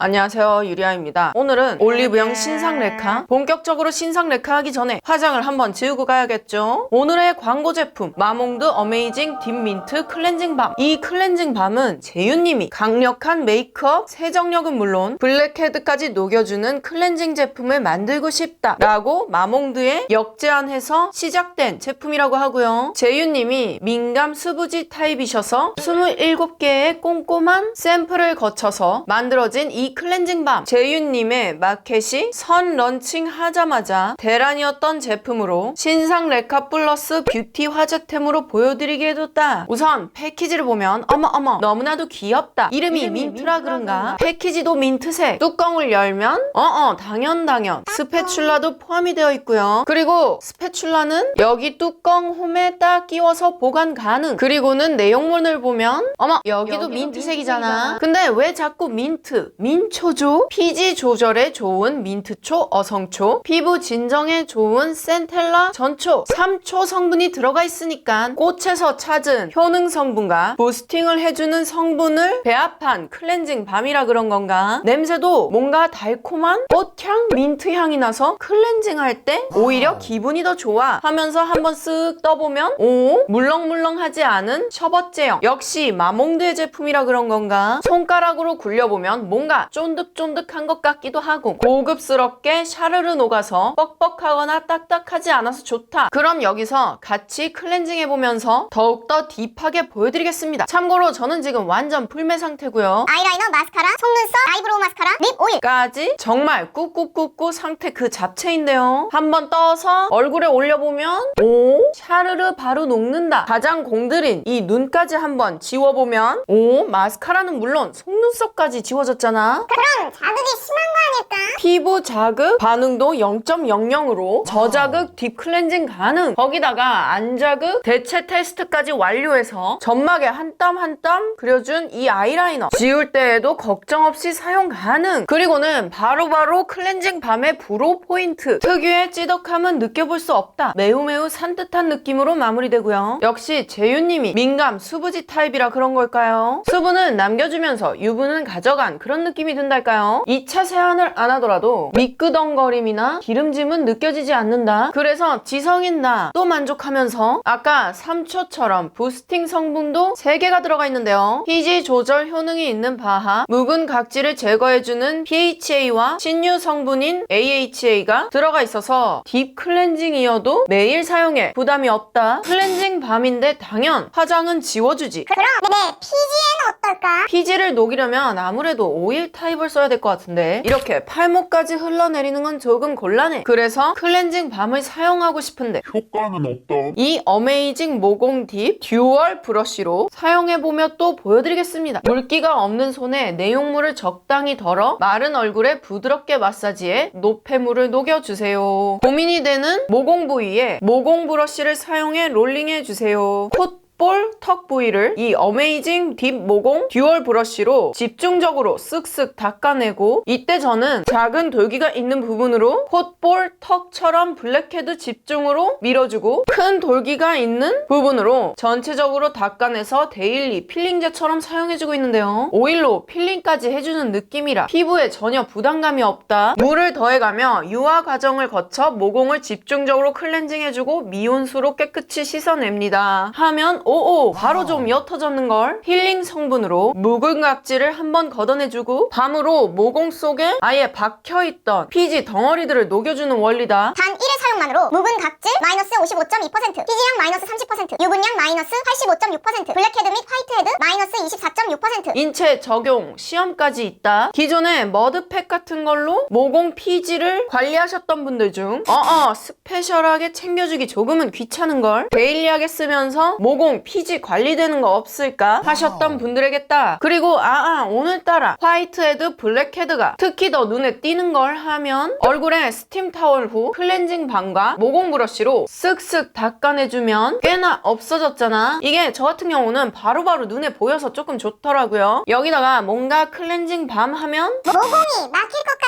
안녕하세요 유리아입니다. 오늘은 올리브영 신상 레카 본격적으로 신상 레카 하기 전에 화장을 한번 지우고 가야겠죠? 오늘의 광고 제품 마몽드 어메이징 딥민트 클렌징 밤이 클렌징 밤은 재윤님이 강력한 메이크업 세정력은 물론 블랙헤드까지 녹여주는 클렌징 제품을 만들고 싶다 라고 마몽드에 역제안해서 시작된 제품이라고 하고요. 재윤님이 민감 수부지 타입이셔서 27개의 꼼꼼한 샘플을 거쳐서 만들어진 이 클렌징 밤. 재윤님의 마켓이 선 런칭 하자마자 대란이었던 제품으로 신상 레카 플러스 뷰티 화제템으로 보여드리게 해뒀다. 우선 패키지를 보면 어머 어머 너무나도 귀엽다. 이름이, 민트라 그런가? 패키지도 민트색. 뚜껑을 열면 어어 당연 당연. 스패출라도 포함이 되어 있고요. 그리고 스패출라는 여기 뚜껑 홈에 딱 끼워서 보관 가능. 그리고는 내용물을 보면 어머 여기도 민트색이잖아. 근데 왜 자꾸 민트 민 초죠 피지 조절에 좋은 민트초 어성초 피부 진정에 좋은 센텔라 전초 3초 성분이 들어가 있으니까 꽃에서 찾은 효능 성분과 부스팅을 해주는 성분을 배합한 클렌징 밤이라 그런 건가? 냄새도 뭔가 달콤한 꽃향 민트 향이 나서 클렌징 할 때 오히려 기분이 더 좋아 하면서 한번 쓱 떠보면 오 물렁물렁하지 않은 셔벗 제형. 역시 마몽드의 제품이라 그런 건가? 손가락으로 굴려보면 뭔가 쫀득쫀득한 것 같기도 하고 고급스럽게 샤르르 녹아서 뻑뻑하거나 딱딱하지 않아서 좋다 그럼 여기서 같이 클렌징 해보면서 더욱더 딥하게 보여드리겠습니다 참고로 저는 지금 완전 풀매 상태고요 아이라이너, 마스카라, 속눈썹, 아이브로우 마스카라, 립 오일. 까지 정말 꾹꾹꾹꾹 상태 그 자체인데요. 한번 떠서 얼굴에 올려보면 오 샤르르 바로 녹는다. 가장 공들인 이 눈까지 한번 지워보면 오 마스카라는 물론 속눈썹까지 지워졌잖아. 그럼 자극이 심한 거 아닐까? 피부 자극 반응도 0.00으로 저자극 딥 클렌징 가능. 거기다가 안자극 대체 테스트까지 완료해서 점막에 한 땀 한 땀 그려준 이 아이라이너. 지울 때에도 걱정 없이 사용 가능. 그리고는 바로바로 클렌징 밤의 브로 포인트. 특유의 찌덕함은 느껴볼 수 없다. 매우 매우 산뜻한 느낌으로 마무리되고요. 역시 재윤님이 민감 수부지 타입이라 그런 걸까요? 수분은 남겨주면서 유분은 가져간 그런 느낌이 든달까요 2차 세안을 안 하더라도 미끄덩거림이나 기름짐은 느껴지지 않는다. 그래서 지성인 나 또 만족하면서 아까 3초처럼 부스팅 성분도 3개가 들어가 있는데요. 피지 조절 효능이 있는 바하, 묵은 각질을 제거해주는 PHA와 신유 성분인 AHA가 들어가 있어서 딥 클렌징이어도 매일 사용해 부담이 없다. 클렌징 밤인데 당연 화장은 지워주지. 그럼 내 PG는 어떨까? 피지를 녹이려면 아무래도 오일 타입을 써야 될 것 같은데. 이렇게 팔목까지 흘러내리는 건 조금 곤란해. 그래서 클렌징 밤을 사용하고 싶은데. 효과는 없다. 이 어메이징 모공 딥 듀얼 브러쉬로 사용해보며 또 보여드리겠습니다. 물기가 없는 손에 내용물을 적당히 덜어 마른 얼굴에 부드럽게 마사지해 노폐물을 녹여주세요. 고민이 되는 모공 부위에 모공 브러쉬를 사용해 롤링해주세요. 콧 볼, 턱 부위를 이 어메이징 딥 모공 듀얼 브러쉬로 집중적으로 쓱쓱 닦아내고 이때 저는 작은 돌기가 있는 부분으로 콧볼, 턱처럼 블랙헤드 집중으로 밀어주고 큰 돌기가 있는 부분으로 전체적으로 닦아내서 데일리 필링제처럼 사용해주고 있는데요. 오일로 필링까지 해주는 느낌이라 피부에 전혀 부담감이 없다. 물을 더해가며 유화 과정을 거쳐 모공을 집중적으로 클렌징해주고 미온수로 깨끗이 씻어냅니다. 하면 오오 바로 좀 옅어졌는 걸 힐링 성분으로 묵은 각질을 한번 걷어내주고 밤으로 모공 속에 아예 박혀있던 피지 덩어리들을 녹여주는 원리다. 단 1회 사용만으로 묵은 각질 마이너스 55.2%, 피지량 마이너스 30%, 유분량 마이너스 85.6%, 블랙헤드 및 화이트헤드 마이너스 24.6%. 인체 적용 시험까지 있다. 기존에 머드팩 같은 걸로 모공 피지를 관리하셨던 분들 중 어어 스페셜하게 챙겨주기 조금은 귀찮은 걸 데일리하게 쓰면서 모공 피지 관리되는 거 없을까 하셨던 분들에겠다. 그리고 아아 오늘따라 화이트헤드 블랙헤드가 특히 더 눈에 띄는 걸 하면 얼굴에 스팀 타월 후 클렌징 밤 밤과 모공 브러쉬로 쓱쓱 닦아내주면 꽤나 없어졌잖아. 이게 저 같은 경우는 바로바로 눈에 보여서 조금 좋더라고요. 여기다가 뭔가 클렌징 밤 하면 모공이 막힐 것 같은데?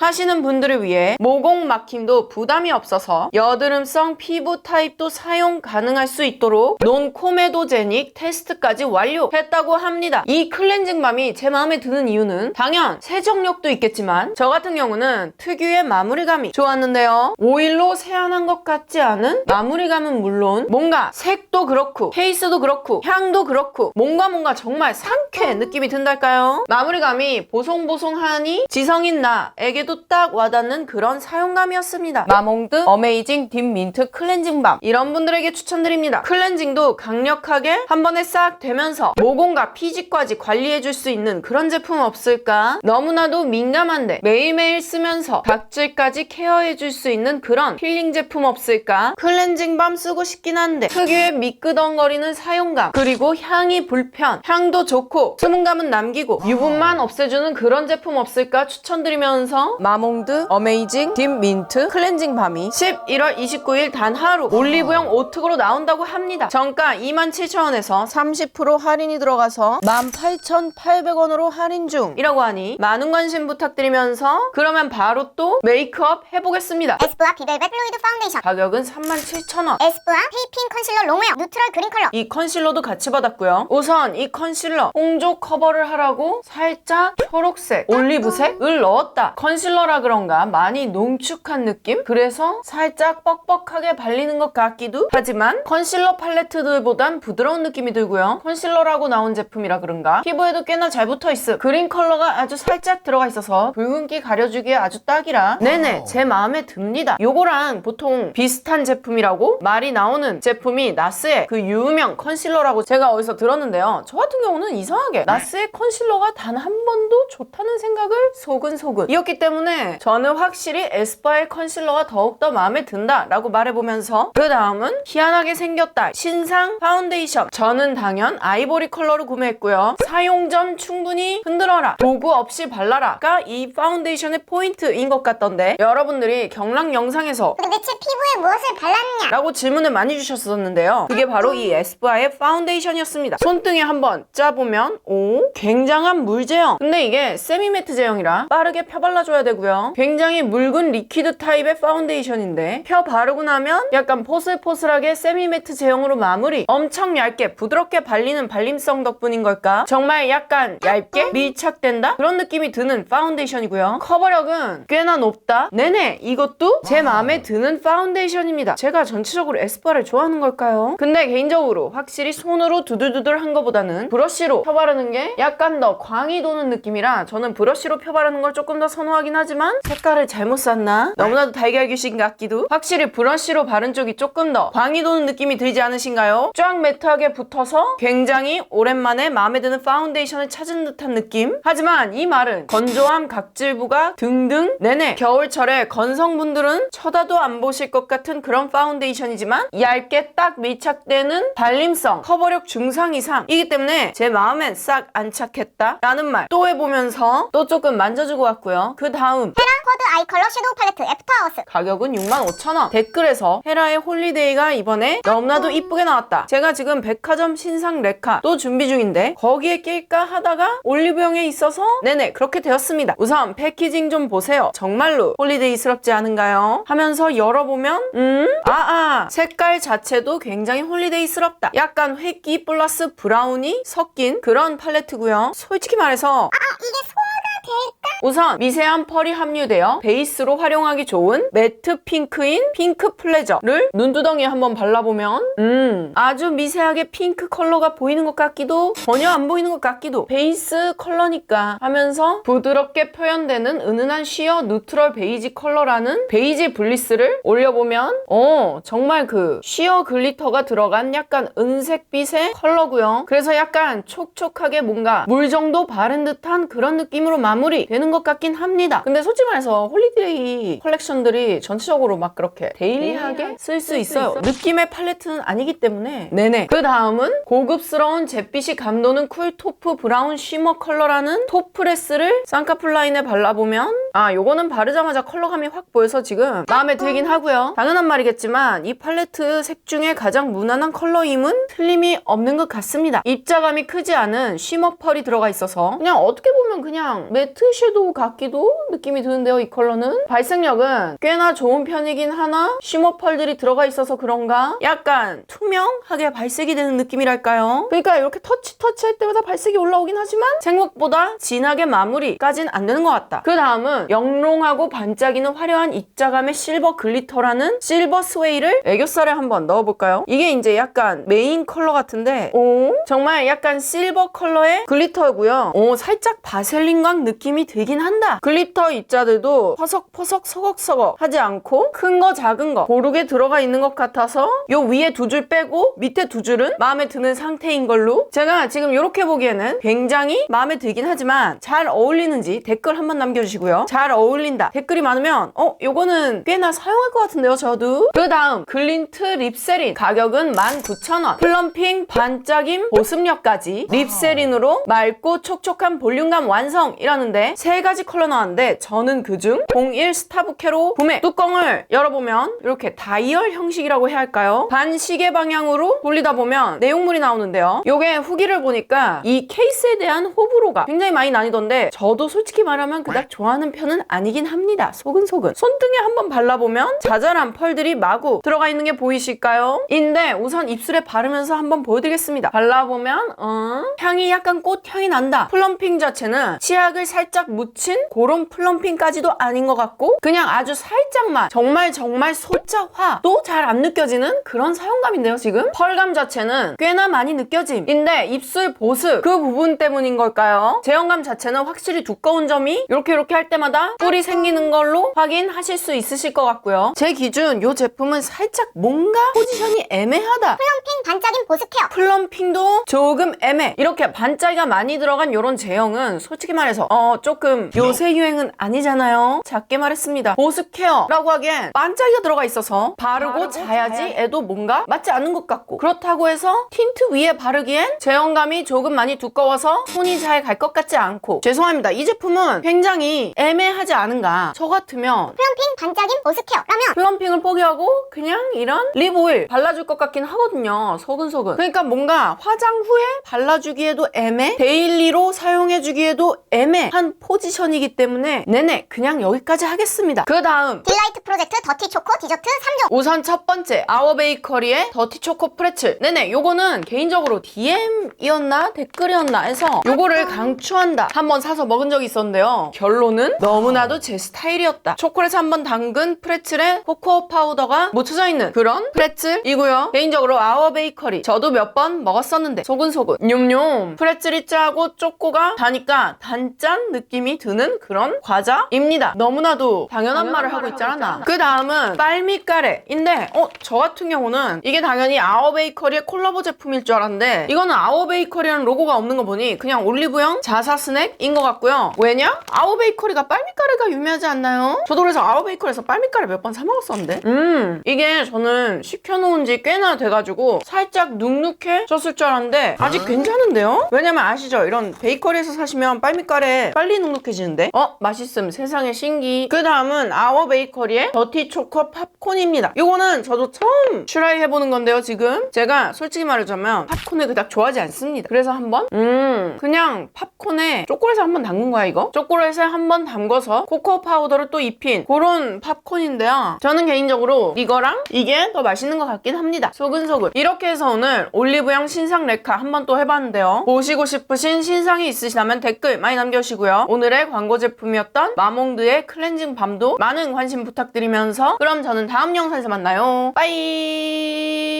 하시는 분들을 위해 모공 막힘도 부담이 없어서 여드름성 피부 타입도 사용 가능할 수 있도록 논코메도제닉 테스트까지 완료했다고 합니다. 이 클렌징 밤이 제 마음에 드는 이유는 당연 세정력도 있겠지만 저 같은 경우는 특유의 마무리감이 좋았는데요. 오일로 세안한 것 같지 않은 마무리감은 물론 뭔가 색도 그렇고 케이스도 그렇고 향도 그렇고 뭔가 뭔가 정말 상쾌 느낌이 든달까요? 마무리감이 보송보송하니 지성인 나에게도 딱 와닿는 그런 사용감이었습니다. 마몽드 어메이징 딥 민트 클렌징 밤 이런 분들에게 추천드립니다. 클렌징도 강력하게 한 번에 싹 되면서 모공과 피지까지 관리해줄 수 있는 그런 제품 없을까? 너무나도 민감한데 매일매일 쓰면서 각질까지 케어해줄 수 있는 그런 필링 제품 없을까? 클렌징 밤 쓰고 싶긴 한데 특유의 미끄덩거리는 사용감 그리고 향이 불편 향도 좋고 수분감은 남기고 유분만 없애주는 그런 제품 없을까 추천드리면서 마몽드 어메이징 딥 민트 클렌징 밤이 11월 29일 단 하루 올리브영 오특으로 나온다고 합니다. 정가 27,000원에서 30% 할인이 들어가서 18,800원으로 할인 중이라고 하니 많은 관심 부탁드리면서 그러면 바로 또 메이크업 해보겠습니다. 에스쁘아 비벨벳 플루이드 파운데이션 가격은 37,000원. 에스쁘아 페이핑 컨실러 롱웨어 뉴트럴 그린 컬러 이 컨실러도 같이 받았고요. 우선 이 컨실러 홍조 커버를 하라고 살짝 초록색, 올리브색을 넣었다. 컨실러 라 그런가 많이 농축한 느낌? 그래서 살짝 뻑뻑하게 발리는 것 같기도 하지만 컨실러 팔레트들보단 부드러운 느낌이 들고요. 컨실러라고 나온 제품이라 그런가 피부에도 꽤나 잘 붙어있음. 그린 컬러가 아주 살짝 들어가 있어서 붉은기 가려주기에 아주 딱이라 네네 제 마음에 듭니다. 요거랑 보통 비슷한 제품이라고 말이 나오는 제품이 나스의 그 유명 컨실러라고 제가 어디서 들었는데요. 저 같은 경우는 이상하게 나스의 컨실러가 단 한 번도 좋다는 생각을 소근소근 이었기 때문에 저는 확실히 에스쁘아의 컨실러가 더욱더 마음에 든다 라고 말해보면서 그 다음은 희한하게 생겼다 신상 파운데이션 저는 당연 아이보리 컬러로 구매했고요. 사용 전 충분히 흔들어라 도구 없이 발라라가 이 파운데이션의 포인트인 것 같던데 여러분들이 경락 영상에서 제 피부에 무엇을 발랐냐 라고 질문을 많이 주셨었는데요. 그게 바로 이 에스쁘아의 파운데이션이었습니다. 손등에 한번 짜보면 오 굉장한 물 제형. 근데 이게 세미 매트 제형이라 빠르게 펴 발라줘야 되고요. 굉장히 묽은 리퀴드 타입의 파운데이션인데 펴 바르고 나면 약간 포슬포슬하게 세미매트 제형으로 마무리. 엄청 얇게 부드럽게 발리는 발림성 덕분인 걸까? 정말 약간 얇게 밀착된다? 그런 느낌이 드는 파운데이션이고요. 커버력은 꽤나 높다. 네네 이것도 제 마음에 드는 파운데이션입니다. 제가 전체적으로 에스쁘아를 좋아하는 걸까요? 근데 개인적으로 확실히 손으로 두들두들 한 것보다는 브러쉬로 펴바르는 게 약간 더 광이 도는 느낌이라 저는 브러쉬로 펴바르는 걸 조금 더 선호하긴 하지만 색깔을 잘못 샀나? 너무나도 달걀 귀신 같기도 확실히 브러쉬로 바른 쪽이 조금 더 광이 도는 느낌이 들지 않으신가요? 쫙 매트하게 붙어서 굉장히 오랜만에 마음에 드는 파운데이션을 찾은 듯한 느낌? 하지만 이 말은 건조함, 각질부가 등등 내내 겨울철에 건성분들은 쳐다도 안 보실 것 같은 그런 파운데이션이지만 얇게 딱 밀착되는 발림성, 커버력 중상 이상 이기 때문에 제 마음엔 싹 안착했다 라는 말 또 해보면서 또 조금 만져주고 왔고요. 그 다음 쿼드 아이 컬러 섀도우 팔레트 애프터하우스 가격은 65,000원. 댓글에서 헤라의 홀리데이가 이번에 너무나도 이쁘게 나왔다. 제가 지금 백화점 신상 레카 또 준비 중인데 거기에 낄까 하다가 올리브영에 있어서 네네 그렇게 되었습니다. 우선 패키징 좀 보세요. 정말로 홀리데이스럽지 않은가요? 하면서 열어보면 음? 아아 색깔 자체도 굉장히 홀리데이스럽다. 약간 회기 플러스 브라운이 섞인 그런 팔레트고요. 솔직히 말해서 아 이게 소화가 될까? 우선 미세한 펄이 함유되어 베이스로 활용하기 좋은 매트 핑크인 핑크 플레저를 눈두덩이에 한번 발라보면 음 아주 미세하게 핑크 컬러가 보이는 것 같기도 전혀 안 보이는 것 같기도. 베이스 컬러니까 하면서 부드럽게 표현되는 은은한 쉬어 누트럴 베이지 컬러라는 베이지 블리스를 올려보면 어 정말 그 쉬어 글리터가 들어간 약간 은색빛의 컬러고요. 그래서 약간 촉촉하게 뭔가 물 정도 바른 듯한 그런 느낌으로 마무리 되는 것 같긴 합니다. 근데 솔직히 말해서 홀리데이 컬렉션들이 전체적으로 막 그렇게 데일리하게 쓸 수 있어요. 느낌의 팔레트는 아니기 때문에 네네. 그 다음은 고급스러운 잿빛이 감도는 쿨토프 브라운 쉬머 컬러라는 토프레스를 쌍꺼풀 라인에 발라보면 아 요거는 바르자마자 컬러감이 확 보여서 지금 마음에 들긴 하고요. 당연한 말이겠지만 이 팔레트 색 중에 가장 무난한 컬러임은 틀림이 없는 것 같습니다. 입자감이 크지 않은 쉬머 펄이 들어가 있어서 그냥 어떻게 보면 그냥 매트 섀도우 같기도 느낌이 드는데요. 이 컬러는 발색력은 꽤나 좋은 편이긴 하나 쉬머 펄들이 들어가 있어서 그런가 약간 투명하게 발색이 되는 느낌이랄까요? 그러니까 이렇게 터치 터치할 때마다 발색이 올라오긴 하지만 생각보다 진하게 마무리까진 안 되는 것 같다. 그 다음은 영롱하고 반짝이는 화려한 입자감의 실버 글리터라는 실버 스웨이를 애교살에 한번 넣어볼까요? 이게 이제 약간 메인 컬러 같은데 오 정말 약간 실버 컬러의 글리터고요. 오 살짝 바셀린광 느낌이 들긴 한다. 글리터 입자들도 퍼석퍼석 서걱서걱 하지 않고 큰 거 작은 거 고르게 들어가 있는 것 같아서 요 위에 두 줄 빼고 밑에 두 줄은 마음에 드는 상태인 걸로 제가 지금 이렇게 보기에는 굉장히 마음에 들긴 하지만 잘 어울리는지 댓글 한번 남겨주시고요. 잘 어울린다. 댓글이 많으면 어 요거는 꽤나 사용할 것 같은데요 저도. 그 다음 글린트 립세린 가격은 19,000원. 플럼핑 반짝임 보습력까지 립세린으로 맑고 촉촉한 볼륨감 완성이라는데 세 가지 컬러 나왔는데 저는 그중 01 스타부케로 구매. 뚜껑을 열어보면 이렇게 다이얼 형식이라고 해야 할까요? 반시계 방향으로 돌리다 보면 내용물이 나오는데요. 요게 후기를 보니까 이 케이스에 대한 호불호가 굉장히 많이 나뉘던데 저도 솔직히 말하면 그닥 좋아하는 편은 아니긴 합니다. 소근소근. 손등에 한번 발라보면 자잘한 펄들이 마구 들어가 있는 게 보이실까요? 인데 우선 입술에 바르면서 한번 보여드리겠습니다. 발라보면 어? 향이 약간 꽃향이 난다. 플럼핑 자체는 치약을 살짝 묻힌 그런 플럼핑까지도 아닌 것 같고 그냥 아주 살짝만 정말 정말 소자화도 잘 안 느껴지는 그런 사용감인데요 지금? 펄감 자체는 꽤나 많이 느껴짐인데 입술 보습 그 부분 때문인 걸까요? 제형감 자체는 확실히 두꺼운 점이 이렇게 이렇게 할 때마다 뿔이 생기는 걸로 확인하실 수 있으실 것 같고요 제 기준 이 제품은 살짝 뭔가 포지션이 애매하다 플럼핑 반짝임 보습 케어 플럼핑도 조금 애매. 이렇게 반짝이가 많이 들어간 이런 제형은 솔직히 말해서 어 조금 요새 유행은 아니잖아요. 작게 말했습니다. 보습 케어라고 하기엔 반짝이가 들어가 있어서 바르고, 바르고 자야지 자야지. 애도 뭔가 맞지 않는 것 같고 그렇다고 해서 틴트 위에 바르기엔 제형감이 조금 많이 두꺼워서 손이 잘 갈 것 같지 않고 죄송합니다. 이 제품은 굉장히 애매하지 않은가. 저 같으면 플럼핑 반짝임 보습 케어라면 플럼핑을 포기하고 그냥 이런 립 오일 발라줄 것 같긴 하거든요. 소근소근. 그러니까 뭔가 화장 후에 발라주기에도 애매, 데일리로 사용해주기에도 애매한 포 지션이기 때문에 네네 그냥 여기까지 하겠습니다. 그 다음. 딜라이트 프로젝트 더티 초코 디저트 3종. 우선 첫 번째 아워베이커리의 더티 초코 프레첼. 네네 요거는 개인적으로 DM이었나 댓글이었나 해서 요거를 강추한다. 한번 사서 먹은 적이 있었는데요. 결론은 너무나도 제 스타일이었다. 초콜릿 한 번 담근 프레첼에 코코아 파우더가 묻혀져 있는 그런 프레첼이고요. 개인적으로 아워베이커리 저도 몇 번 먹었었는데 소근소근. 뇽뇽. 프레첼이 짜고 초코가 다니까 단짠 느낌이 드는 그런 과자입니다 너무나도 당연한 말을 하고 있잖아 그 다음은 빨미까레인데 어 저 같은 경우는 이게 당연히 아워베이커리의 콜라보 제품일 줄 알았는데 이거는 아워베이커리라는 로고가 없는 거 보니 그냥 올리브영 자사 스낵인 것 같고요 왜냐? 아워베이커리가 빨미까레가 유명하지 않나요? 저도 그래서 아워베이커리에서 빨미까레 몇 번 사 먹었었는데 음 이게 저는 시켜놓은 지 꽤나 돼가지고 살짝 눅눅해졌을 줄 알았는데 아직 괜찮은데요? 왜냐면 아시죠? 이런 베이커리에서 사시면 빨미까레 빨리 눅눅 해지는데? 어? 맛있음. 세상에 신기. 그 다음은 아워 베이커리의 더티 초코 팝콘입니다. 이거는 저도 처음 트라이 해보는 건데요 지금. 제가 솔직히 말하자면 팝콘을 그닥 좋아하지 않습니다. 그래서 한번? 음. 그냥 팝콘에 초콜릿을 한번 담근 거야 이거? 초콜릿을 한번 담궈서 코코아 파우더를 또 입힌 그런 팝콘인데요. 저는 개인적으로 이거랑 이게 더 맛있는 것 같긴 합니다. 소근소근. 이렇게 해서 오늘 올리브영 신상 레카 한번 또 해봤는데요. 보시고 싶으신 신상이 있으시다면 댓글 많이 남겨주시고요. 오늘 의 광고 제품이었던 마몽드의 클렌징 밤도 많은 관심 부탁드리면서 그럼 저는 다음 영상에서 만나요. 빠이